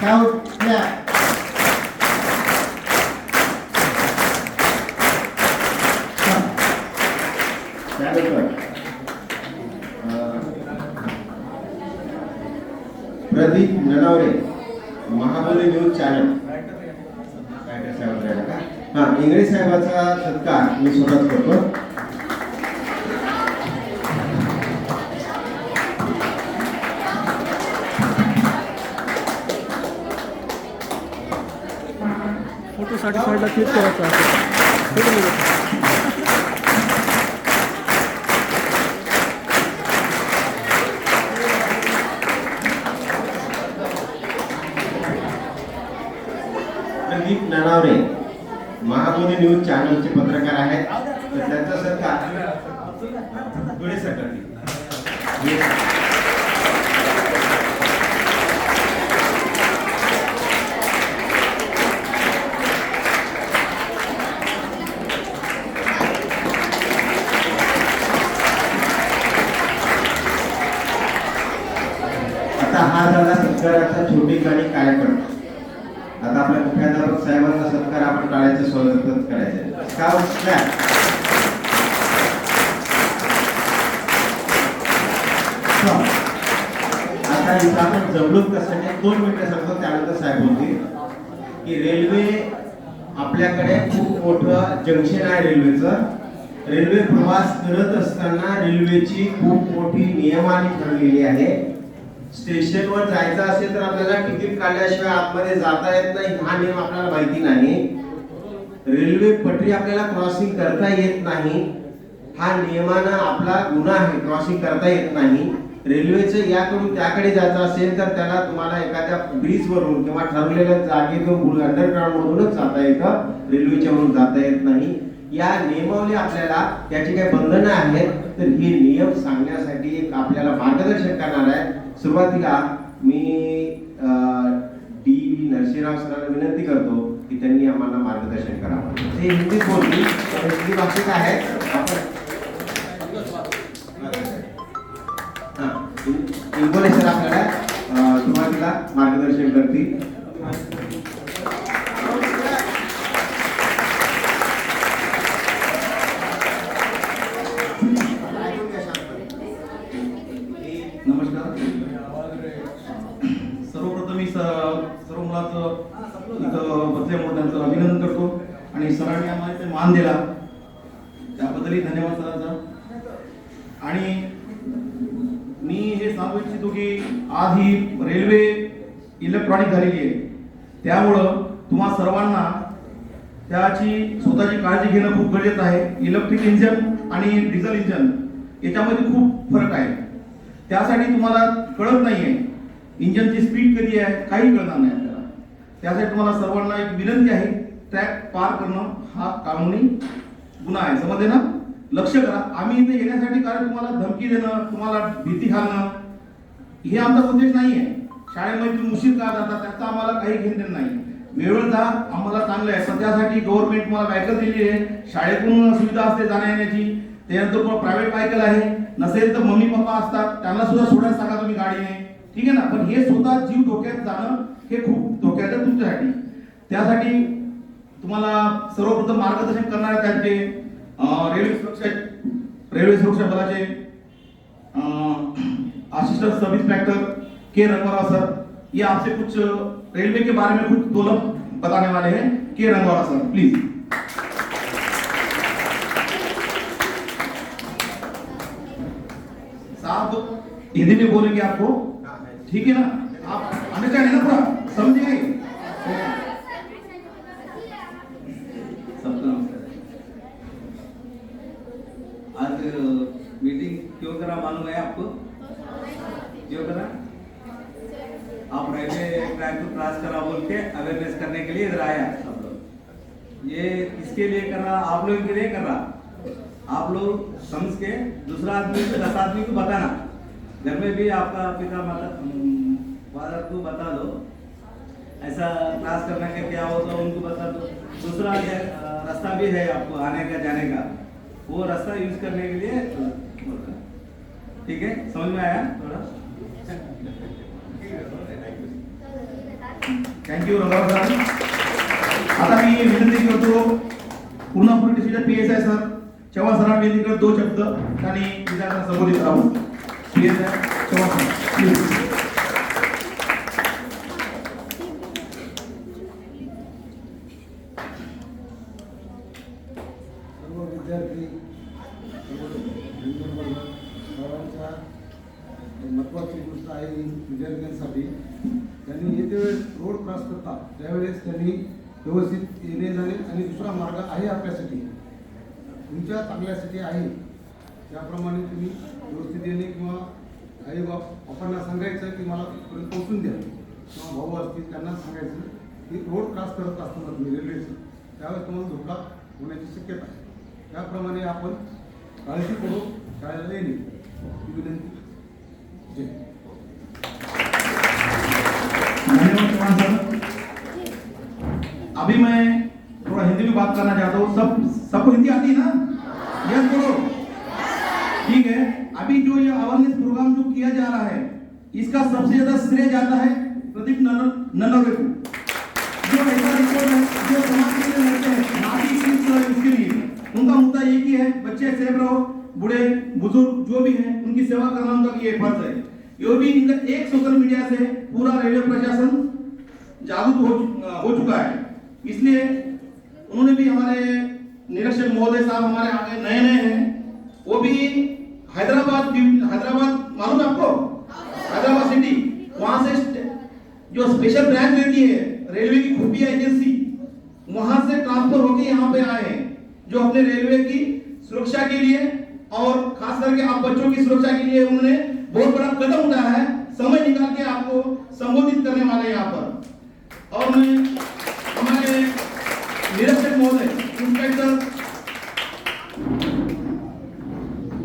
Now, Ingale साहेबाचा सत्कार मी स्वतःच करतो. फोटोसाठी साईडला क्लिक करायचा पुढे आता हा झाला सत्काराचा छोटी आणि आता आपल्या मुख्याध्यापक साहेबांचा सत्कार आपण टाळायचं स्वागतच करायचं स्काउट कसं दोन मिनिटासारखं त्यानंतर साहेब होते की रेल्वे आपल्याकडे खूप मोठं जंक्शन आहे रेल्वेचं. रेल्वे प्रवास करत असताना रेल्वेची खूप मोठी नियमावली ठरलेली आहे. स्टेशनवर जायचं असेल तर आपल्याला तिकीट काढल्याशिवाय आतमध्ये जाता येत नाही हा नियम आपल्याला माहिती नाही. रेल्वे पटरी आपल्याला क्रॉसिंग करता येत नाही. हा नियमानं आपला गुन्हा आहे क्रॉसिंग करता येत नाही. रेल्वेचं याकडून त्याकडे जायचं असेल तर त्याला तुम्हाला एखाद्या ब्रिज वरून किंवा ठरवलेल्या जागेतून अंडरग्राऊंड मधूनच जाता येतं. रेल्वेच्या वरून जाता येत नाही. या नियमावली आपल्याला त्याची काही बंधनं आहेत तर हे नियम सांगण्यासाठी एक आपल्याला मार्गदर्शन करणार आहे. सुरुवातीला मी डी. व्ही. नरसिंहराव सरांना विनंती करतो की त्यांनी आम्हाला मार्गदर्शन करावं. ते हिंदीत बोलली हिंदी भाषेत आहे आपण इन- आपल्याला सुरुवातीला मार्गदर्शन करतील. नमस्कार. सर्वप्रथम मी स- सर्व मुलाचं इथं बसल्यामुळे त्यांचं अभिनंदन करतो. आणि सरांनी आम्हाला ते मान दिला त्याबद्दलही धन्यवाद सरांचा आणि मी हे सांगू इच्छितो की आज ही रेल्वे इलेक्ट्रॉनिक झालेली आहे त्यामुळं तुम्हा सर्वांना त्याची स्वतःची काळजी घेणं खूप गरजेचं आहे. इलेक्ट्रिक इंजन आणि डिझेल इंजन याच्यामध्ये खूप फरक आहे. त्यासाठी तुम्हाला कळत नाही आहे इंजनची स्पीड कधी आहे काही कळणार नाही आपल्याला. त्यासाठी तुम्हाला सर्वांना एक विनंती आहे ट्रॅक पार करणं हा कानूनी गुन्हा आहे. समजले ना? लक्ष करा. आम्ही इथे येण्यासाठी कारण तुम्हाला धमकी देणं तुम्हाला भीती घालणं हे आमचा उद्देश आहे शाळेमध्ये तुम्ही उशीर का जाता त्याचा आम्हाला काही घेणं देणं नाही. वेळेवर जा आम्हाला चांगलं आहे. सध्यासाठी गव्हर्नमेंट मला बायकल दिली आहे. शाळेतून सुविधा असते जाण्या येण्याची त्यानंतर प्रायव्हेट बायकल आहे. नसेल तर मम्मी पप्पा असतात. त्यांना सुद्धा सोडायला सांगा तुम्ही गाडीने. ठीक आहे ना? पण हे स्वतः जीव धोक्यात जाणं हे खूप धोक्याचं आहे तुमच्यासाठी. त्यासाठी तुम्हाला सर्वप्रथम मार्गदर्शन करणारे त्यांचे रेल्वे सुरक्षा रेल्वे सुरक्षा बलाचे assistant sub inspector K Rangrao sir. ये आपसे कुछ रेलवे के बारे में कुछ दो लफ्ज बताने वाले हैं के रंगौरा सर प्लीज़ साहब हिंदी में बोलेंगे आपको? ठीक है ना? आप अंडरस्टैंड है ना पूरा? समझे सबका नमस्कार आज मीटिंग क्यों करा मालूम है आपको क्यों करा आप रेलवे ट्रैक को क्रॉस करा बोल के अवेयरनेस करने के लिए इधर आया सब लोग ये किसके लिए कर रहा, आप लोगों के लिए कर रहा। आप लोग समझ के दूसरा आदमी दस आदमी को बताना। घर में भी आपका पिता माता फादर को बता दो। ऐसा क्लास करने का क्या है उनको बता दो। दूसरा रास्ता भी है आपको आने का, जाने का। वो रास्ता यूज़ करने के लिए ठीक है? समझ में आया थोड़ा? थँक्यू रंगाराव सर आता मी विनंती करतो पूर्ण पोलीस पी एस आहे सर चव्हाण सरांना विनंती दोन शब्द त्यांनी विद्यार्थ्यांना संबोधित करावं. P S I Chavan sir please सर्व विद्यार्थी सर्व महत्त्वाची गोष्ट आहे विद्यार्थ्यांसाठी. त्यांनी येते वेळेस रोड क्रॉस करतात. त्यावेळेस त्यांनी व्यवस्थित येणे जाणे आणि दुसरा मार्ग आहे आपल्यासाठी तुमच्या चांगल्यासाठी आहे. त्याप्रमाणे तुम्ही व्यवस्थित येणे किंवा आई बाप पप्पांना सांगायचं की मला तिथपर्यंत पोहोचून द्या. किंवा भाऊ असतील त्यांना सांगायचं की रोड क्रॉस करत असताना तुम्ही रेल्वेचं त्यावेळेस तुम्हाला धोका होण्याची शक्यता आहे. त्याप्रमाणे आपण काळजी करू शाळेला येणे. ही विनंती. जय अभी मैं थोड़ा हिंदी में बात करना चाहता हूँ। सब सबको हिंदी आती है ना? यस बोलो ठीक है। अभी जो ये अवेयरनेस प्रोग्राम जो किया जा रहा है इसका सबसे ज़्यादा श्रेय जाता है प्रदीप नन्नवे को। जो ऐसा जो समाज के लिए लड़ते हैं ना कि सिर्फ़ इसके लिए। उनका मुद्दा एक ही है बच्चे सेफ़ रहो बूढ़े बुज़ुर्ग जो भी हैं उनकी सेवा करना उनका ये फ़र्ज़ है। ये भी इनका एक सोशल मीडिया से पूरा रेलवे प्रशासन जागरूक हो, हो चुका है। इसलिए उन्होंने भी हमारे निरक्षर महोदय साहब हमारे आगे नए नए हैं। वो भी हैदराबाद हैदराबाद, मालूम है आपको? हैदराबाद सिटी। वहाँ से जो स्पेशल ब्रांच रहती है रेलवे की खुफिया एजेंसी वहाँ से ट्रांसफ़र होकर यहाँ पे आए हैं, जो अपने रेलवे की सुरक्षा के लिए और खास करके आप बच्चों की सुरक्षा के लिए उन्होंने बहुत बड़ा कदम उठाया है। समय निकाल के आपको संबोधित करने वाले यहाँ पर। और मैं हमारे निरीक्षक महोदय इंस्पेक्टर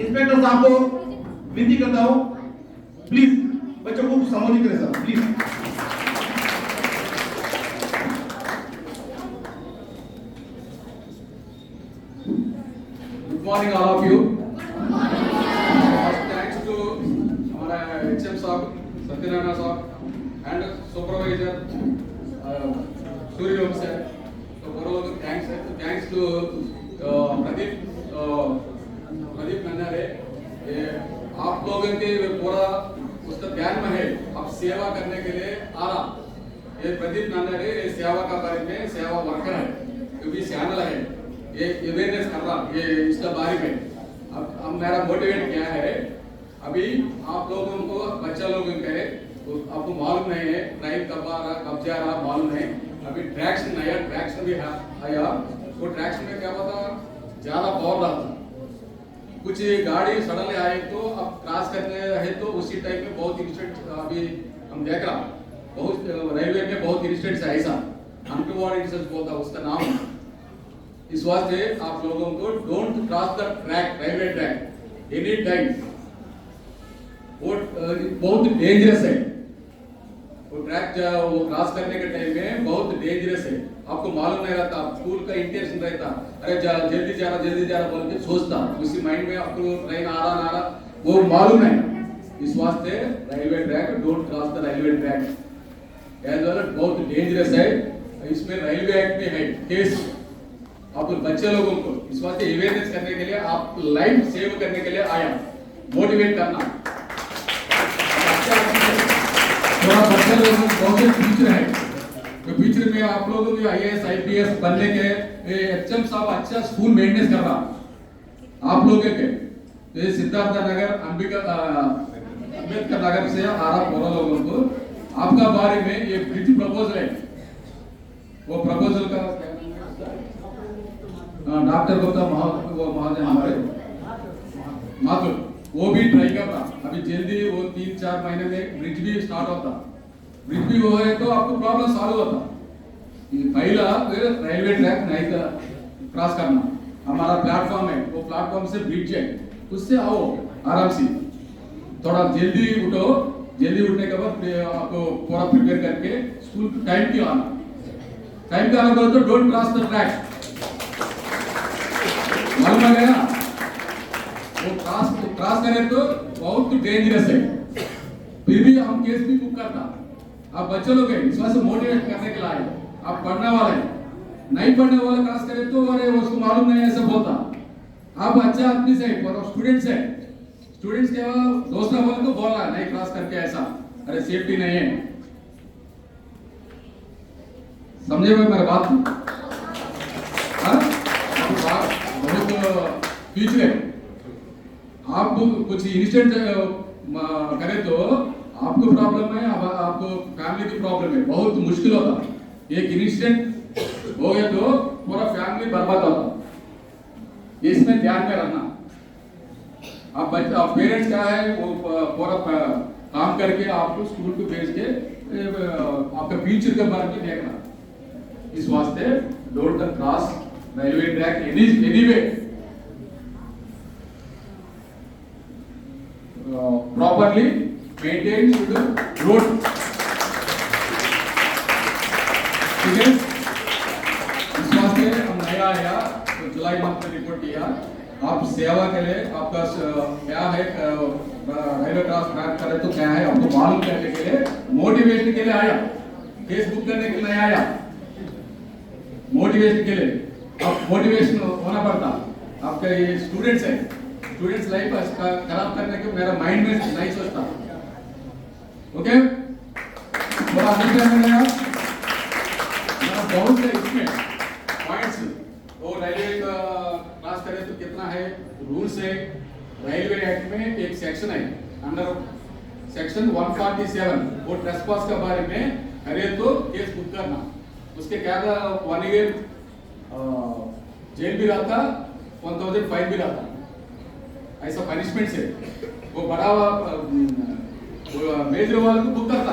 इंस्पेक्टर साहब को विनती करता हूँ। प्लीज बच्चों को संबोधित करें सर प्लीज प्रदीप नन्नारे. ये आप लोगों के पूरा उसका ध्यान में है. आप सेवा करने के लिए आ रहा. ये प्रदीप नन्नारे ये सेवा का बारे में सेवा वर्कर है. भी चैनल है. ये अवेयरनेस कर रहा, ये इसका बारे में अब अब मेरा मोटिवेट क्या है अभी आप लोगों को बच्चा लोगों के तो आपको मालूम नहीं है ट्रेन कब आ रहा, कब जा रहा, मालूम नहीं अभी ट्रैक्शन नया ट्रैक्शन भी आया वो ट्रैक्शन में क्या पता, ज़्यादा पावर रहा था कुछ गाड़ी सडनली आए तो अब क्रॉस करने है तो उसी टाइप में बहुत इंसिडेंट अभी हम देख रहा बहुत रेलवे में बहुत इंसिडेंट्स है ऐसा। अनटूवर्ड इंसिडेंट्स बोलता उसका नाम इस वास्ते आप लोगों को don't cross the track railway track any time वो बहुत डेंजरस है। वो ट्रैक वो क्रॉस करने के टाइम में बहुत डेंजरस है। आपको मालूम नहीं रहता स्कूल का इंटेंशन रहता। अरे जल्दी जा रहा जल्दी जा रहा बोल के सोचता। उसी माइंड में आपको ट्रेन आ रहा ना आ रहा। वो मालूम नहीं इस वास्ते railway track don't cross the railway track as well बहुत डेंजरस है। इसमें रेलवे एक्ट में है। केस आप बच्चे लोगों को इस वास्ते अवेयरनेस करने के लिए, आप लाइफ सेव करने के लिए आया। मोटिवेट करना। थोड़ा बच्चे लोगों को, बहुत फ्यूचर है। तो फ्यूचर में आप लोगों को आईएएस आईपीएस बनने के एचएम साहब अच्छा स्कूल मेंटेनेंस कर रहा। आप लोगों के सिद्धार्थ नगर अंबिका अंबेडकर नगर से आ रहा पूरा लोगों को। आपका बारे में ये ब्रिज प्रपोजल है। वो प्रपोजल का हाँ, डॉक्टर गुप्ता महा वो महाजन हमारे। माथुर वो भी ट्राई कर रहा। अभी जल्दी वो तीन चार महीने में ब्रिज भी स्टार्ट होता। हुआ है तो आपको प्रॉब्लम सॉल्व होता। ये पहला फिर रेलवे ट्रैक नहीं का क्रॉस करना। हमारा प्लेटफॉर्म है। वो प्लेटफॉर्म से ब्रिज है उससे आओ, आराम से। थोड़ा जल्दी उठो। जल्दी उठने के बाद आपको पूरा प्रिपेयर करके स्कूल टाइम क्यों आना? टाइम का करो तो डोंट क्रॉस द ट्रैक मालूम है ना? वो क्रॉस क्रॉस करे तो बहुत डेंजरस है। फिर भी हम केस भी बुक करना आप बच्चों लोग हैं इस वजह मोटिवेट करने के लिए आप पढ़ने वाले हैं। नहीं पढ़ने वाला खास करें तो अरे उसको मालूम नहीं ऐसा बोलता। आप अच्छा आदमी से स्टूडेंट्स है। स्टूडेंट्स के दूसरा वाले को बोलना नहीं क्लास करके ऐसा। अरे सेफ्टी नहीं है। समझे भाई मेरा बात? बात बहुत फ्यूचर है। आप कुछ इंस्टेंट करें तो आपको प्रॉब्लम है, अब आपको फैमिली की प्रॉब्लम है। बहुत मुश्किल होता। एक इंसिडेंट हो गया तो पूरा फैमिली बर्बाद होता। इसमें ध्यान में रखना। आप बच्चे आप पेरेंट्स क्या है, वो पूरा काम करके आपको स्कूल को भेज के आपका फ्यूचर के बारे में देखना। इस वास्ते don't cross railway track any anyway properly maintain should road ठीक है? इस वास्ते हम नया आया तो जुलाई मंथ में रिपोर्ट किया। आप सेवा के लिए, आपका क्या है रेलवे क्रॉस ट्रैक करे तो क्या है, आपको मालूम करने के लिए मोटिवेशन के लिए आया। फेसबुक करने के लिए आया। मोटिवेशन के लिए। आप मोटिवेशन होना पड़ता। आपका ये स्टूडेंट्स है। स्टूडेंट्स लाइफ खराब करने के मेरा माइंड में नहीं सोचता। अंडरस्टैंड है आप मेरा बहुत है इसमें पॉइंट्स वो रेलवे का क्लास करें तो कितना है? रूल्स है। रेलवे एक्ट में एक सेक्शन है अंडर सेक्शन 147 वो ट्रेसपास के बारे में करे तो केस बुक करना। उसके क्या था वन ईयर जेल भी रहता वन थाउज़ेंड फाइन भी रहता। ऐसा पनिशमेंट से वो बड़ा मेजर वाले को बुक करता।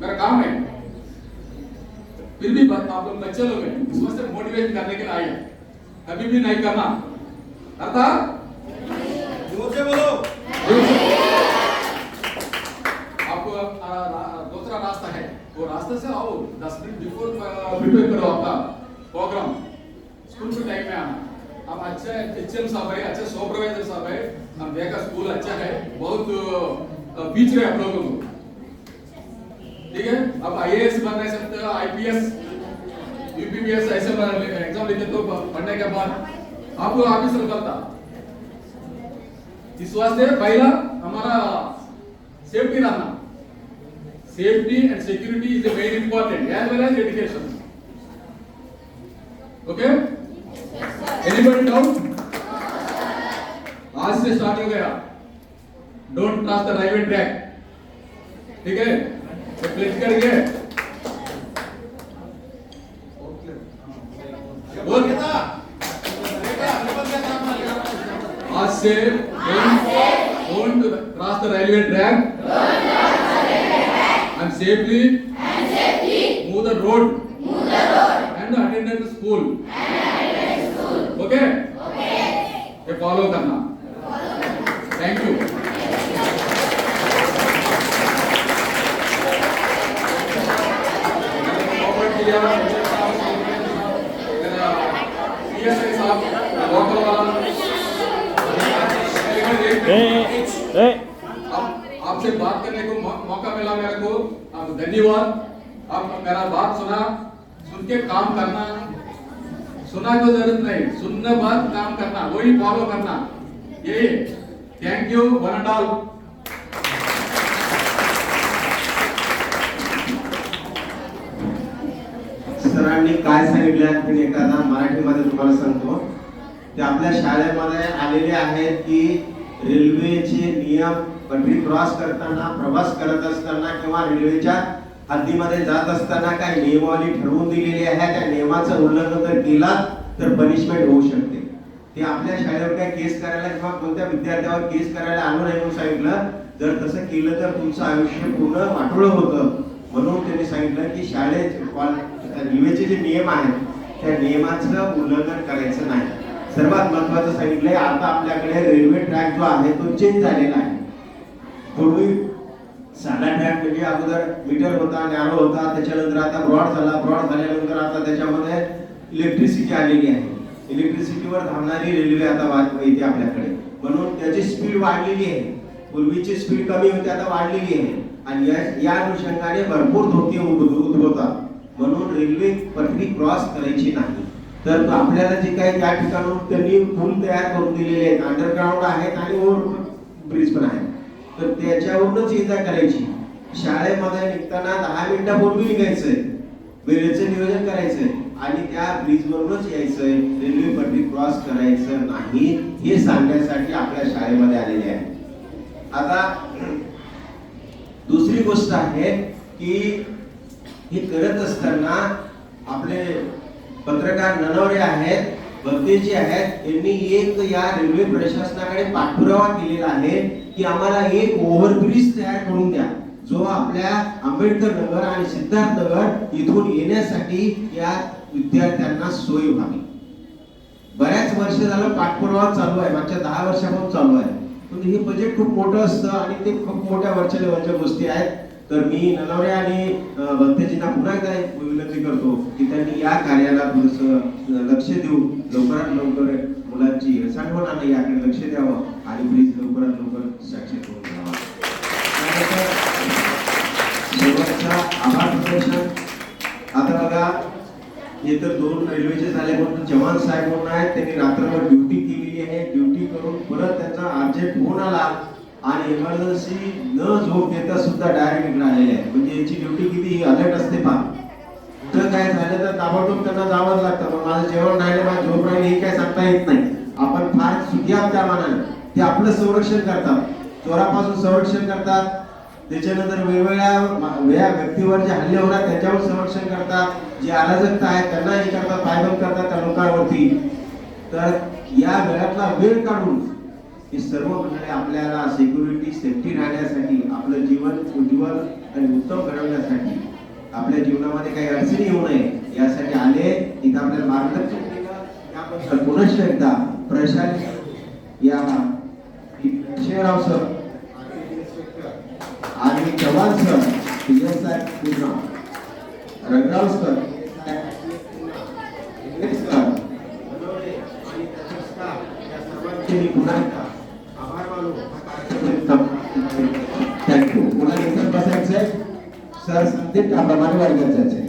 मेरा काम है। फिर भी आप लोग बच्चे लोग हैं वजह से मोटिवेट करने के लिए आए। कभी भी नहीं करना। अर्थात ज़ोर से बोलो। आपको दूसरा रास्ता है। वो रास्ते से आओ। दस मिनट बिफोर प्रिपेयर करो आपका प्रोग्राम स्कूल के टाइम में आना। आप अच्छा एच एम साहब है अच्छा सुपरवाइजर साहब है हम देखा स्कूल अच्छा है बहुत फीचर है आप लोगों को ठीक है आप आईएएस बन नहीं सकते हो आईपीएस यूपीपीएस ऐसे एग्जाम लिखे तो पढ़ने के बाद आपको ऑफिसर बनता इस वास्ते पहला हमारा सेफ्टी रहना safety and security is very important as well as education okay anybody doubt आज से स्टार्ट हो गया। Don't cross the railway track ठीक है? तो प्लेस करिए। बोल। आज से don't cross the railway track and safely move the road. And attend the school. Okay? ये फॉलो करना थैंक यू आपसे बात करने को मौका मिला मेरे को। आप धन्यवाद। आप मेरा बात सुना, सुन के काम करना। सुनाचं को जरूरत नहीं. सुनने काम करना वही फॉलो करना ये. Thank you one and all सरांनी काय सांगितलं मी एखादा? मराठीमध्ये तुम्हाला सांगतो. ते आपल्या शाळेमध्ये आलेले आहेत की रेल्वेचे नियम पटरी क्रॉस करताना प्रवास करत असताना किंवा रेल्वेच्या हद्दीमध्ये जात असताना काही नियमावली ठरवून दिलेली आहे त्या नियमाचं उल्लंघन जर केला तर पनिशमेंट होऊ शकते. ते आपल्या शाळेवर काय केस करायला किंवा कोणत्या विद्यार्थ्यावर केस करायला आणू नये म्हणून सांगितलं जर तसं केलं तर तुमचं आयुष्य पूर्ण वाटोळं होतं. म्हणून त्यांनी सांगितलं की शाळेत कॉल- रेल्वेचे जे नियम आहेत त्या नियमाचं उल्लंघन करायचं नाही. सर्वात महत्वाचं सांगितलंय आता आपल्याकडे रेल्वे ट्रॅक जो आहे तो चेंज झालेला आहे. पूर्वी साधा ट्रॅक म्हणजे अगोदर मीटर होता नॅरो होता त्याच्यानंतर आता ब्रॉड झाला. ब्रॉड झाल्यानंतर आता त्याच्यामध्ये इलेक्ट्रिसिटी आलेली आहे. इलेक्ट्रिसिटीवर धावणारी रेल्वे आता येते आपल्याकडे. म्हणून त्याची स्पीड वाढलेली आहे. पूर्वीची स्पीड कमी होती आता वाढलेली आहे. आणि या या अनुषंगाने भरपूर धोके उद्भवतात. म्हणून रेल्वे पटरी क्रॉस करायची नाही. तर आपल्याला जे काही त्या ठिकाणून त्यांनी पूल तयार करून दिलेले आहेत. अंडरग्राऊंड आहेत आणि ओव्हर ब्रिज पण आहेत. तर त्याच्यावरूनच ये करायची. शाळेमध्ये निघताना दहा मिनिटापूर्वी निघायचंय. वेळेचं नियोजन करायचंय. आणि त्या ब्रिज वरूनच यायचंय. रेल्वे पट्टी क्रॉस करायचं नाही हे सांगण्यासाठी आपल्या शाळेमध्ये आलेले आहे. आता दुसरी गोष्ट आहे की हे करत असताना आपले पत्रकार ननवरे आहेत भक्तेजी आहेत यांनी एक या रेल्वे प्रशासनाकडे पाठपुरावा केलेला आहे. की आम्हाला एक ओव्हरब्रिज तयार करून द्या. जो आपल्या आंबेडकर नगर आणि सिद्धार्थ नगर इथून येण्यासाठी या विद्यार्थ्यांना सोय व्हावी. बऱ्याच वर्ष झालं पाठपुरावा चालू आहे. मागच्या दहा वर्षापासून चालू आहे. पण हे बजेट खूप मोठं असतं आणि ते खूप मोठ्या वरच्या लेवलच्या गोष्टी आहेत. तर मी नलावरे आणि अं, पुन्हा एकदा विनंती करतो की त्यांनी या कार्याला थोडस लक्ष देऊ लवकरात लवकर मुलांची हेळसांड होणार याकडे लक्ष द्यावं. आणि प्लीज लवकरात लवकर साक्षी करून घ्यावा शेवटचा आभार प्रदर्शन. आता बघा हे तर दोन रेल्वेचे झाले म्हणून जवान साहेब म्हणून आहेत त्यांनी रात्रभर ड्युटी केलेली आहे. ड्युटी करून परत त्यांचा अर्जंट फोन आला आणि इमर्जन्सी न झोप देता सुद्धा डायरेक्ट इकडे आलेले आहेत. म्हणजे यांची ड्युटी किती अलर्ट असते पहा. कुठं काय झालं तर ताबडतोब त्यांना जावंच लागतं. मग माझं जेवण राहिलं माझं झोप राहिलं हे काय सांगता येत नाही. आपण फार सुखी आहोत त्या मानाने. ते आपलं संरक्षण करतात. चोरापासून संरक्षण करतात. त्याच्यानंतर वेगवेगळ्या व्यक्तीवर जे हल्ले होतात त्याच्यावर संरक्षण करतात. जे अराजकता आहे त्यांना हे करतात पायबंद करतात त्या लोकांवरती. तर या वेळातला वेळ काढून हे सर्व मंडळी आपल्याला सिक्युरिटी सेफ्टी राहण्यासाठी आपलं जीवन उज्ज्वल आणि उत्तम घडवण्यासाठी आपल्या जीवनामध्ये काही अडचणी येऊ नये यासाठी आले. इथं आपल्याला मार्गदर्शन केलं. त्याबद्दल पुनश्च एकदा प्रशासन या शेराव सर. आणि Chavan sir P S I Rangrao sir thank you पुन्हा इथं सर संदीप त्याप्रमाणे वर्गात जायचंय.